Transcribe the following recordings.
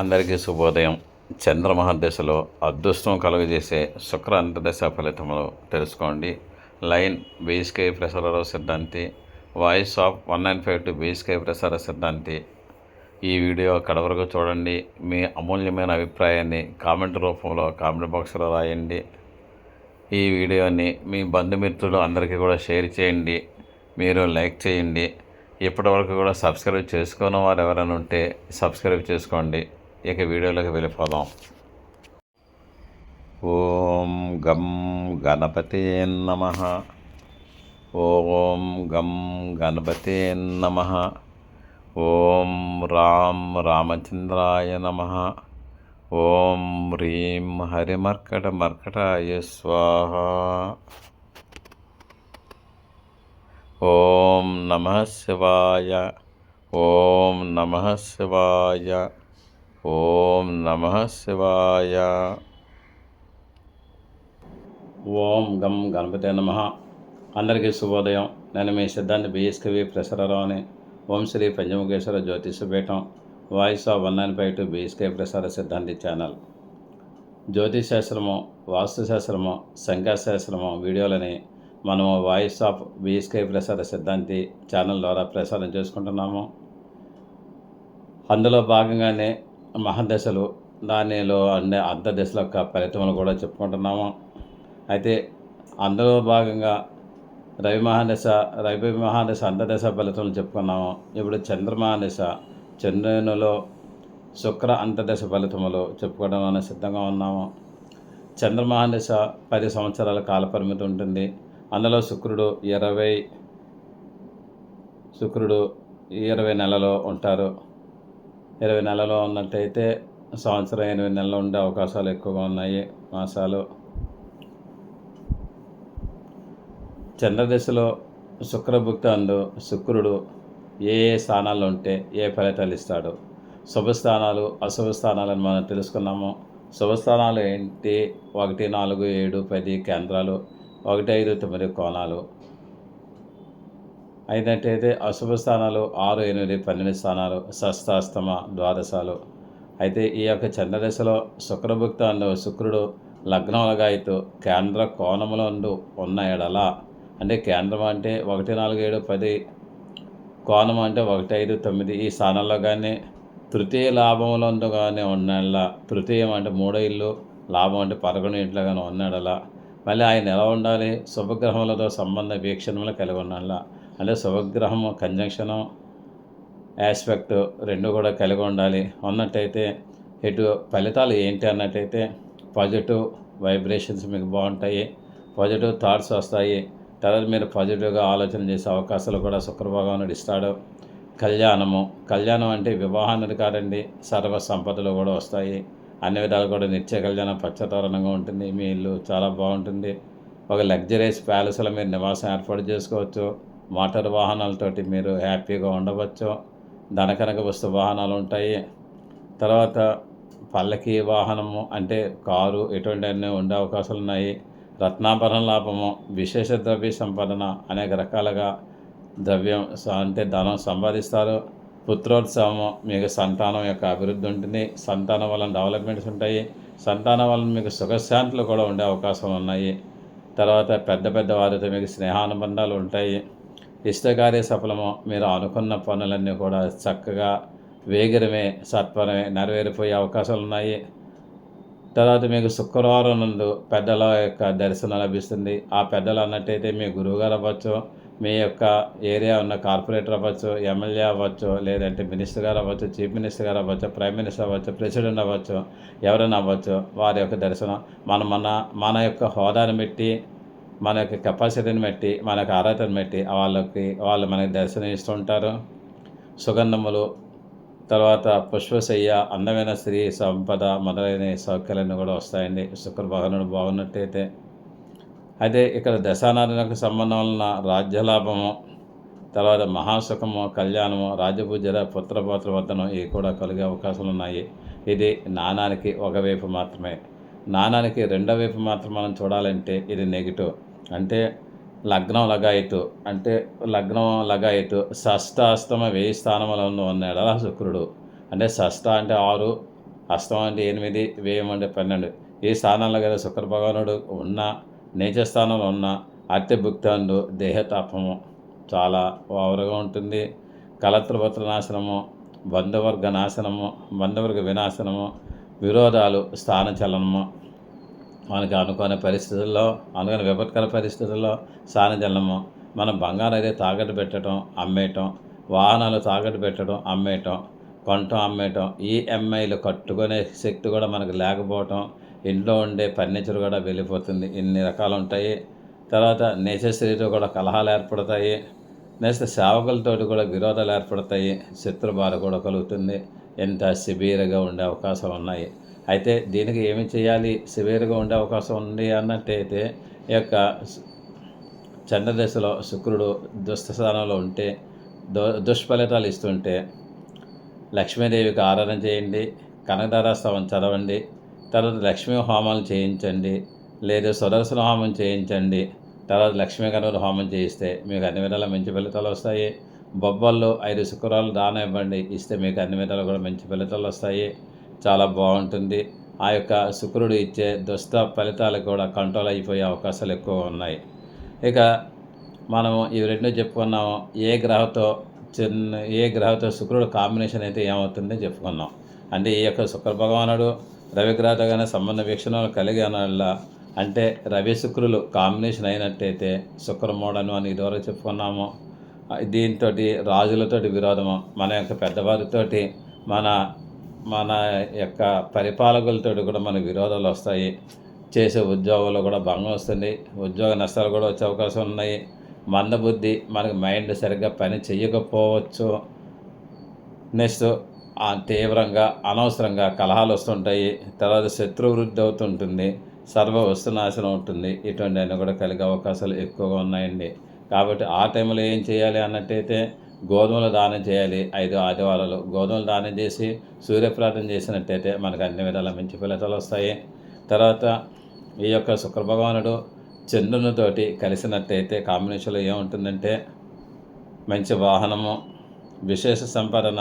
అందరికీ శుభోదయం. చంద్రమహర్దశలో అదృష్టం కలుగజేసే శుక్ర అంతర్దశ ఫలితములు తెలుసుకోండి. Line B S K Prasara సిద్ధాంతి voice of one nine five two B S K Prasara సిద్ధాంతి. ఈ వీడియో కడవరకు చూడండి. మీ అమూల్యమైన అభిప్రాయాన్ని కామెంట్ రూపంలో కామెంట్ బాక్స్లో రాయండి. ఈ వీడియోని మీ బంధుమిత్రులు అందరికీ కూడా షేర్ చేయండి. మీరు లైక్ చేయండి. ఇప్పటివరకు కూడా సబ్స్క్రైబ్ చేసుకున్న వారు ఎవరైనా ఉంటే సబ్స్క్రైబ్ చేసుకోండి. ఇక వీడియోలోకి వెళ్ళిపోదాం. ఓం గం గణపతే నమ. ఓం గం గణపతే నమ. ఓం రామ్ రామచంద్రాయ నమ. ఓం హ్రీం హరిమర్కట మర్కటాయ స్వాహ. ఓం నమ శివాయ. ఓం నమ శివాయ. ఓం నమ శివాయ. ఓం గం గణపతి నమ. అందరికీ శుభోదయం. నేను మీ సిద్ధాంతి బిఎస్కవి ప్రసరరావు అని Om Shri Panchamukheshwara Jyotishapeetham voice of one nine five two B S K Prasara సిద్ధాంతి ఛానల్. జ్యోతిశాస్త్రము వాస్తుశాస్త్రము సంఖ్యాశాస్త్రము వీడియోలని మనము వాయిస్ ఆఫ్ బిఎస్కే ప్రసార సిద్ధాంతి ఛానల్ ద్వారా ప్రసారం చేసుకుంటున్నాము. అందులో భాగంగానే మహాదశలు దానిలో అన్ని అర్ధదశల యొక్క ఫలితములు కూడా చెప్పుకుంటున్నాము. అయితే అందులో భాగంగా రవి మహాదశ రవి మహాదశ అంతర్దశ ఫలితములు చెప్పుకున్నాము. ఇప్పుడు చంద్రమహాదశ చంద్రునిలో శుక్ర అంతర్దశ ఫలితములు చెప్పుకోవడం సిద్ధంగా ఉన్నాము. చంద్రమహాదశ పది సంవత్సరాల కాలపరిమితి ఉంటుంది. అందులో శుక్రుడు ఇరవై శుక్రుడు ఇరవై నెలలో ఉంటారు. ఇరవై నెలలో ఉన్నట్టయితే సంవత్సరం ఎనిమిది నెలలు ఉండే అవకాశాలు ఎక్కువగా ఉన్నాయి. మాసాలు చంద్రదశలో శుక్రభుక్త అందు శుక్రుడు ఏ ఏ స్థానాల్లో ఉంటే ఏ ఫలితాలు ఇస్తాడు? శుభస్థానాలు అశుభ స్థానాలను మనం తెలుసుకున్నాము. శుభస్థానాలు ఏంటి? ఒకటి నాలుగు ఏడు పది కేంద్రాలు ఒకటి ఐదు తొమ్మిది కోణాలు. అయినట్టయితే అశుభ స్థానాలు ఆరు ఎనిమిది పన్నెండు స్థానాలు షష్టాస్తమ ద్వాదశాలు. అయితే ఈ యొక్క చంద్రదశలో శుక్రభుక్త శుక్రుడు లగ్నములుగా అయితే కేంద్ర కోణములందు ఉన్న ఎడల. అంటే కేంద్రం అంటే ఒకటి నాలుగు ఏడు పది కోణం అంటే ఒకటి ఐదు తొమ్మిది ఈ స్థానాల్లో కానీ తృతీయ లాభములందు కానీ ఉన్నెడల తృతీయం అంటే మూడో ఇల్లు లాభం అంటే పదకొండు ఇంట్లో కానీ ఉన్నెడల మళ్ళీ ఆయన ఎలా ఉండాలి? శుభగ్రహములతో సంబంధ వీక్షణములు కలిగి ఉండాల అంటే శుభగ్రహము కంజంక్షను ఆస్పెక్ట్ రెండు కూడా కలిగి ఉండాలి. ఉన్నట్టయితే ఇటు ఫలితాలు ఏంటి అన్నట్టయితే పాజిటివ్ వైబ్రేషన్స్ మీకు బాగుంటాయి. పాజిటివ్ థాట్స్ వస్తాయి. తర్వాత మీరు పాజిటివ్గా ఆలోచన చేసే అవకాశాలు కూడా శుక్రభగవానుడు ఇస్తాడు. కళ్యాణము కళ్యాణం అంటే వివాహానికి కాదండి సర్వ సంపదలు కూడా వస్తాయి. అన్ని విధాలు కూడా నిత్య కళ్యాణం పచ్చతోరణంగా ఉంటుంది. మీ ఇల్లు చాలా బాగుంటుంది. ఒక లగ్జరీస్ ప్యాలెస్లో మీరు నివాసం ఏర్పాటు చేసుకోవచ్చు. మోటార్ వాహనాలతోటి మీరు హ్యాపీగా ఉండవచ్చు. ధనకనక వస్తు వాహనాలు ఉంటాయి. తర్వాత పల్లకి వాహనము అంటే కారు ఎటువంటి అన్నీ ఉండే అవకాశాలు ఉన్నాయి. రత్నాభరణ లాభము విశేష ద్రవ్య సంపాదన అనేక రకాలుగా ద్రవ్యం అంటే ధనం సంపాదిస్తారు. పుత్రోత్సవము మీకు సంతానం యొక్క అభివృద్ధి ఉంటుంది. సంతానం వలన డెవలప్మెంట్స్ ఉంటాయి. సంతానం వలన మీకు సుఖశాంతులు కూడా ఉండే అవకాశం ఉన్నాయి. తర్వాత పెద్ద పెద్ద వారితో మీకు స్నేహానుబంధాలు ఉంటాయి. ఇష్టకార్య సఫలము మీరు అనుకున్న పనులన్నీ కూడా చక్కగా వేగిరమే సత్వరమే నెరవేరిపోయే అవకాశాలు ఉన్నాయి. తర్వాత మీకు శుక్రవారం నుండి పెద్దల యొక్క దర్శనం లభిస్తుంది. ఆ పెద్దలు అన్నట్టయితే మీ గురువుగారు అవ్వచ్చు మీ యొక్క ఏరియా ఉన్న కార్పొరేటర్ అవ్వచ్చు ఎమ్మెల్యే అవ్వచ్చు లేదంటే మినిస్టర్ గారు అవ్వచ్చు చీఫ్ మినిస్టర్ గారు అవ్వచ్చు ప్రైమ్ మినిస్టర్ అవ్వచ్చు ప్రెసిడెంట్ అవ్వచ్చు ఎవరైనా అవ్వచ్చు వారి యొక్క దర్శనం మన మన మన యొక్క హోదాను పెట్టి మన యొక్క కెపాసిటీని బట్టి మన యొక్క అర్హతను బట్టి వాళ్ళకి వాళ్ళు మనకి దర్శనం ఇస్తుంటారు. సుగంధములు తర్వాత పుష్పశయ్య అందమైన స్త్రీ సంపద మొదలైన సౌఖ్యాలన్నీ కూడా వస్తాయండి. శుక్ర భగవానుడు బాగున్నట్టయితే. అయితే ఇక్కడ దశానారాయణకు సంబంధం వలన రాజ్యలాభము తర్వాత మహాసుఖము కళ్యాణము రాజపూజల పుత్రపాత్ర వర్ధనం ఇవి కూడా కలిగే అవకాశాలు ఉన్నాయి. ఇది నాణానికి ఒకవైపు మాత్రమే. నాణానికి రెండో వైపు మాత్రం మనం చూడాలంటే ఇది నెగిటివ్ అంటే లగ్నం లగాయతు అంటే లగ్నం లగాయతు షష్ట అస్తమ వెయ్యి స్థానంలో ఉన్నాడు అలా శుక్రుడు. అంటే షష్ట అంటే ఆరు అష్టమ అంటే ఎనిమిది వ్యయం అంటే పన్నెండు. ఈ స్థానంలో కదా శుక్ర భగవానుడు ఉన్న నీచ స్థానంలో ఉన్న అత్య భుక్తాండు దేహతాపము చాలా ఓవర్గా ఉంటుంది. కలత్రపత్ర నాశనము బంధువర్గ నాశనము బంధువర్గ వినాశనము విరోధాలు స్థానచలనము మనకి అనుకోని పరిస్థితుల్లో అనుకోని విపత్కర పరిస్థితుల్లో స్థానచలనము మనం బంగారం అయితే తాకట్టు పెట్టడం అమ్మేయటం వాహనాలు తాకట్టు పెట్టడం అమ్మేయటం కొనటం అమ్మేయటం ఈఎంఐలు కట్టుకునే శక్తి కూడా మనకు లేకపోవటం ఇంట్లో ఉండే ఫర్నిచర్ కూడా వెళ్ళిపోతుంది. ఇన్ని రకాలు ఉంటాయి. తర్వాత నెసెసరీతో కూడా కలహాలు ఏర్పడతాయి. నెక్స్ట్ సేవకులతోటి కూడా విరోధాలు ఏర్పడతాయి. శత్రుబాధ కూడా కలుగుతుంది. ఎంత సివియర్గా ఉండే అవకాశాలు ఉన్నాయి. అయితే దీనికి ఏమి చేయాలి? సివియర్గా ఉండే అవకాశం ఉంది అన్నట్టయితే ఈ యొక్క చంద్రదశలో శుక్రుడు దుస్థానంలో ఉంటే దు దుష్ఫలితాలు ఇస్తుంటే లక్ష్మీదేవికి ఆరాధన చేయండి కనకదారాస్తవం చదవండి తర్వాత లక్ష్మీ హోమాలు చేయించండి లేదా సుదర్శన హోమం చేయించండి తర్వాత లక్ష్మీ గణుల హోమం చేయిస్తే మీకు అన్ని విధాల మంచి ఫలితాలు వస్తాయి. బొబ్బల్లో ఐదు శుక్రాలు దానం ఇవ్వండి ఇస్తే మీకు అన్ని విధాలు కూడా మంచి ఫలితాలు వస్తాయి. చాలా బాగుంటుంది. ఆ యొక్క శుక్రుడు ఇచ్చే దుష్ట ఫలితాలు కూడా కంట్రోల్ అయిపోయే అవకాశాలు ఎక్కువ ఉన్నాయి. ఇక మనం ఇవి రెండు చెప్పుకున్నాము. ఏ గ్రహంతో చిన్న ఏ గ్రహంతో శుక్రుడు కాంబినేషన్ అయితే ఏమవుతుందో చెప్పుకున్నాం. అంటే ఈ యొక్క శుక్ర భగవానుడు రవి గ్రహతో కానీ సంబంధ వీక్షణలు కలిగి వల్ల అంటే రవి శుక్రులు కాంబినేషన్ అయినట్టయితే శుక్రమూడను అని ఇదివరకు చెప్పుకున్నాము. దీంతో రాజులతోటి విరోధము మన యొక్క పెద్దవారితోటి మన మన యొక్క పరిపాలకులతో కూడా మన విరోధాలు వస్తాయి. చేసే ఉద్యోగంలో కూడా భంగం వస్తుంది. ఉద్యోగ నష్టాలు కూడా వచ్చే అవకాశం ఉన్నాయి. మందబుద్ధి మనకి మైండ్ సరిగ్గా పని చేయకపోవచ్చు. నెక్స్ట్ ఆ తీవ్రంగా అనవసరంగా కలహాలు వస్తుంటాయి. తర్వాత శత్రు వృద్ధి అవుతుంటుంది. సర్వ వస్తునాశనం ఉంటుంది ఇటువంటి అన్నీ కూడా కలిగే అవకాశాలు ఎక్కువగా ఉన్నాయండి. కాబట్టి ఆ టైంలో ఏం చేయాలి అన్నట్టయితే గోధుమలు దానం చేయాలి ఐదు ఆదివారాలు. గోధుమలు దానం చేసి సూర్యప్రార్థన చేసినట్టయితే మనకు అన్ని విధాల మంచి ఫలితాలు వస్తాయి. తర్వాత ఈ యొక్క శుక్రభగవానుడు చంద్రునితోటి కలిసినట్టయితే కాంబినేషన్లో ఏముంటుందంటే మంచి వాహనము విశేష సంపాదన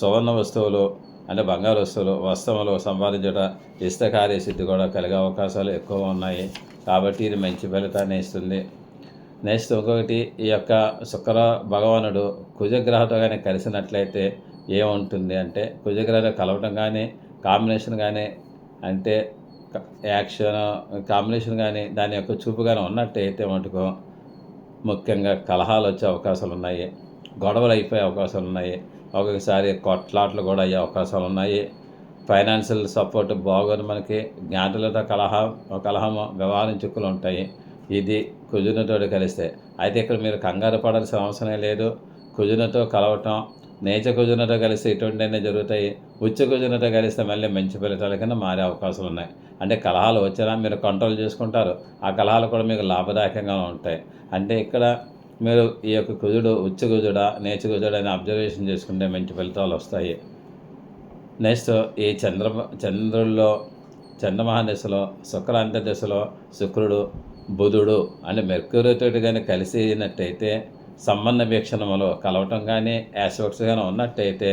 సువర్ణ వస్తువులు అంటే బంగారు వస్తువులు వస్త్రములు సంపాదించట ఇష్టకార్య సిద్ధి కూడా కలిగే అవకాశాలు ఎక్కువ ఉన్నాయి. కాబట్టి ఇది మంచి ఫలితాన్ని ఇస్తుంది. నెక్స్ట్ ఇంకొకటి ఈ యొక్క శుక్ర భగవానుడు కుజగ్రహతో కానీ కలిసినట్లయితే ఏముంటుంది అంటే కుజగ్రహం కలవటం కానీ కాంబినేషన్ కానీ అంటే యాక్షన్ కాంబినేషన్ కానీ దాని యొక్క చూపు కానీ ఉన్నట్టయితే మటుకు ముఖ్యంగా కలహాలు వచ్చే అవకాశాలు ఉన్నాయి గొడవలు అయిపోయే అవకాశాలు ఉన్నాయి ఒక్కొక్కసారి కొట్లాట్లు కూడా అయ్యే అవకాశాలు ఉన్నాయి ఫైనాన్షియల్ సపోర్ట్ బాగోదు మనకి జ్ఞాతులతో కలహం కలహము వ్యవహారం చిక్కులు ఉంటాయి. ఇది కుజునతోడు కలిస్తే. అయితే ఇక్కడ మీరు కంగారు పడాల్సిన అవసరం లేదు. కుజునతో కలవటం నేచ కుజునతో కలిస్తే ఇటువంటివన్నీ జరుగుతాయి. ఉచ్చ కుజునతో కలిస్తే మళ్ళీ మంచి ఫలితాల కింద మారే అవకాశాలు ఉన్నాయి. అంటే కలహాలు వచ్చినా మీరు కంట్రోల్ చేసుకుంటారు. ఆ కలహాలు కూడా మీకు లాభదాయకంగా ఉంటాయి. అంటే ఇక్కడ మీరు ఈ యొక్క కుజుడు ఉచ్చ కుజుడా నేచ కుజుడు అని అబ్జర్వేషన్ చేసుకుంటే మంచి ఫలితాలు వస్తాయి. నెక్స్ట్ ఈ చంద్ర చంద్రుల్లో చంద్రమహా దశలో శుక్రాంత దశలో శుక్రుడు బుధుడు అంటే మెర్క్యూరితో కానీ కలిసినట్టయితే సంబంధ వీక్షణములో కలవటం కానీ యాస్పెక్ట్స్ కానీ ఉన్నట్టయితే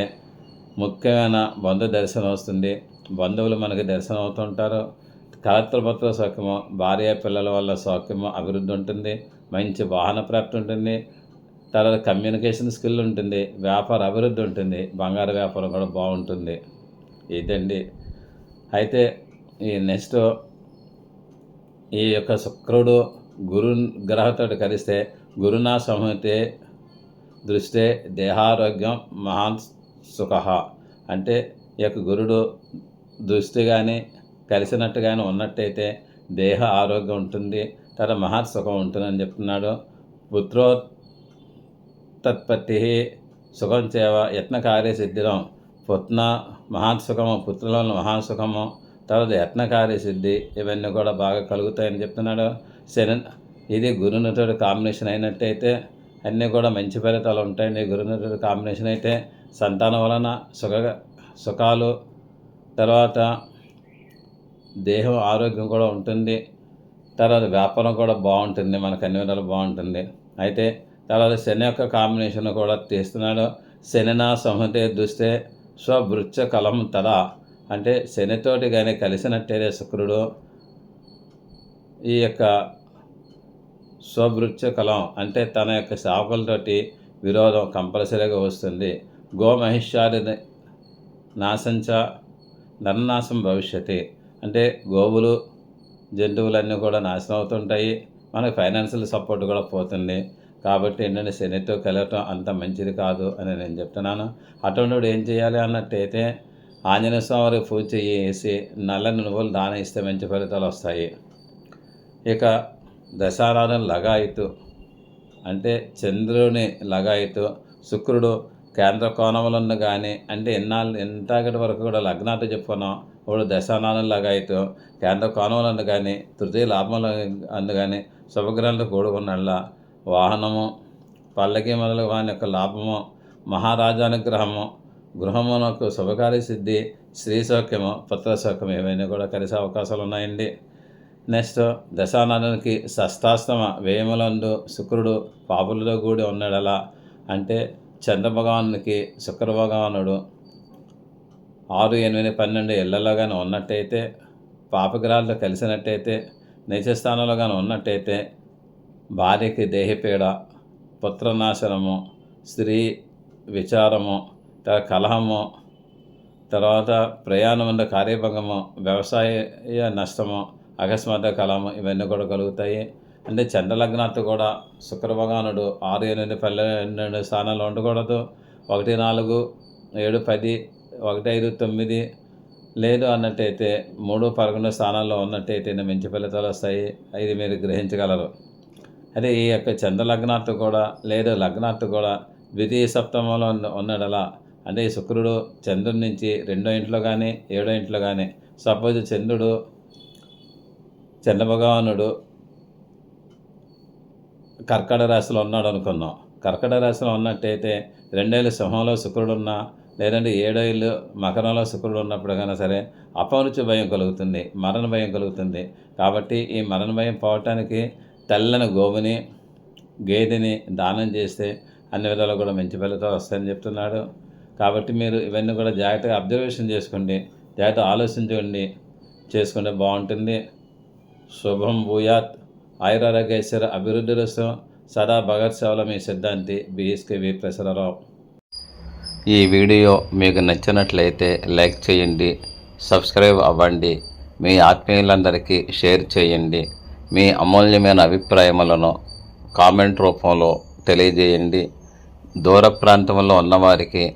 ముఖ్యమైన బంధు దర్శనం వస్తుంది. బంధువులు మనకి దర్శనం అవుతుంటారు కలత్రపత్ర సౌఖ్యము భార్య పిల్లల వల్ల సౌఖ్యము అభివృద్ధి ఉంటుంది. మంచి వాహన ప్రాప్తి ఉంటుంది. తర్వాత కమ్యూనికేషన్ స్కిల్ ఉంటుంది. వ్యాపార అభివృద్ధి ఉంటుంది. బంగారు వ్యాపారం కూడా బాగుంటుంది. ఇదండి. అయితే ఈ నెక్స్ట్ ఈ యొక్క శుక్రుడు గురు గ్రహతో కలిస్తే గురునా సంహితే దృష్టే దేహారోగ్యం మహాన్ సుఖ. అంటే ఈ యొక్క గురుడు దృష్టి కానీ కలిసినట్టు కానీ ఉన్నట్టయితే దేహ ఆరోగ్యం ఉంటుంది తర్వాత మహత్ సుఖం ఉంటుందని చెప్తున్నాడు. పుత్రో తత్పత్తి సుఖం చేవ యత్నకార్య సిద్ధిరం పుత్న మహాన్ సుఖము పుత్రులలో మహాన్ సుఖము తర్వాత యత్నకార్య సిద్ధి ఇవన్నీ కూడా బాగా కలుగుతాయని చెప్తున్నాడు. శని ఇది గురునటుడు కాంబినేషన్ అయినట్టయితే అన్నీ కూడా మంచి ఫలితాలు ఉంటాయండి గురునటుడు కాంబినేషన్ అయితే సంతానం వలన సుఖ సుఖాలు తర్వాత దేహం ఆరోగ్యం కూడా ఉంటుంది. తర్వాత వ్యాపారం కూడా బాగుంటుంది. మనకు అన్ని విధాలు బాగుంటుంది. అయితే తర్వాత శని యొక్క కాంబినేషన్ కూడా తీస్తున్నాడు. శనినా సంహతే దుస్తే స్వభృత్య కలం తదా. అంటే శనితోటి కానీ కలిసినట్టయితే శుక్రుడు ఈ యొక్క స్వభృత్య కలం అంటే తన యొక్క శాపలతోటి విరోధం కంపల్సరీగా వస్తుంది. గోమహిష్యాది నాశంచ నరనాశం భవిష్యత్. అంటే గోవులు జంతువులన్నీ కూడా నాశనం అవుతుంటాయి. మనకు ఫైనాన్షియల్ సపోర్ట్ కూడా పోతుంది. కాబట్టి ఏంటంటే శనితో కలవటం అంత మంచిది కాదు అని నేను చెప్తున్నాను. అటువంటి ఏం చేయాలి అన్నట్టయితే ఆంజనేయ స్వామి పూజ చేసి నల్ల నువ్వులు దానం ఇస్తే మంచి ఫలితాలు వస్తాయి. ఇక దశారాధన లగాయితు. అంటే చంద్రుని లగాయితు శుక్రుడు కేంద్ర కోణములను కానీ అంటే ఎన్నాళ్ళు ఎంతగటి వరకు కూడా లగ్నాలు చెప్పుకున్నాం. ఇప్పుడు దశానాథం లగాయితు కేంద్ర కోణములను కానీ తృతీయ లాభములు అందు కానీ శుభగ్రహాలు కూడుకున్నళ్ళ వాహనము పల్లకి మొదలు వాని యొక్క లాభము మహారాజానుగ్రహము గృహమునకు శుభకార్య సిద్ధి స్త్రీ సౌఖ్యము పుత్ర సౌఖ్యం ఏవైనా కూడా కలిసే అవకాశాలు ఉన్నాయండి. నెక్స్ట్ దశానాథానికి షష్టాస్తమ వేయములందు శుక్రుడు పాపులతో కూడి ఉన్నాడలా అంటే చంద్రభగవానునికి శుక్ర భగవానుడు ఆరు ఎనిమిది పన్నెండు ఇళ్ళలో కానీ ఉన్నట్టయితే పాపగ్రహాలతో కలిసినట్టయితే నిజస్థానంలో కానీ ఉన్నట్టయితే భార్యకి దేహపీడ పుత్రనాశనము స్త్రీ విచారము కలహము తర్వాత ప్రయాణం ఉన్న కార్యభంగము వ్యవసాయ నష్టము అకస్మాత్ కలహము ఇవన్నీ కూడా కలుగుతాయి. అంటే చంద్రలగ్నాథ్ కూడా శుక్రభగవానుడు ఆరు ఎనిమిది పన్నెండు స్థానాలు ఉండకూడదు. ఒకటి నాలుగు ఏడు పది ఒకటి ఐదు తొమ్మిది లేదు అన్నట్టయితే మూడు పదకొండు స్థానాల్లో ఉన్నట్టయితే మంచి ఫలితాలు వస్తాయి. ఇది మీరు గ్రహించగలరు. అదే ఈ యొక్క చంద్రలగ్నాథ్ కూడా లేదు లగ్నాథ్ కూడా ద్వితీయ సప్తమంలో ఉన్న- అంటే ఈ శుక్రుడు చంద్రుడి నుంచి రెండో ఇంట్లో కానీ ఏడో ఇంట్లో కానీ సపోజ్ చంద్రుడు చంద్రభగవానుడు కర్కట రాశిలో ఉన్నాడు అనుకుందాం కర్కట రాశిలో ఉన్నట్టయితే రెండేళ్ళు సింహంలో శుక్రుడు ఉన్నా లేదంటే ఏడో ఇల్లు మకరంలో శుక్రుడు ఉన్నప్పుడు కన్నా సరే అపమృత్యు భయం కలుగుతుంది మరణ భయం కలుగుతుంది. కాబట్టి ఈ మరణ భయం పోవటానికి తెల్లని గోవుని గేదెని దానం చేస్తే అన్ని విధాలు కూడా మంచి ఫలితాలు వస్తాయని చెప్తున్నాడు. కాబట్టి మీరు ఇవన్నీ కూడా జాగ్రత్తగా అబ్జర్వేషన్ చేసుకోండి. జాగ్రత్త ఆలోచించండి. చేసుకుంటే బాగుంటుంది. శుభం భూయాత్. ఆయురారోగ్యేశ్వర అభివృద్ధి రసం. సదా భగత్ సేవల మీ సిద్ధాంతి. బిఎస్కేవి ప్రసరరావు. ఈ వీడియో మీకు నచ్చినట్లయితే లైక్ చేయండి. సబ్స్క్రైబ్ అవ్వండి. మీ ఆత్మీయులందరికీ షేర్ చేయండి. మీ అమూల్యమైన అభిప్రాయములను కామెంట్ రూపంలో తెలియజేయండి. దూర ప్రాంతంలో ఉన్నవారికి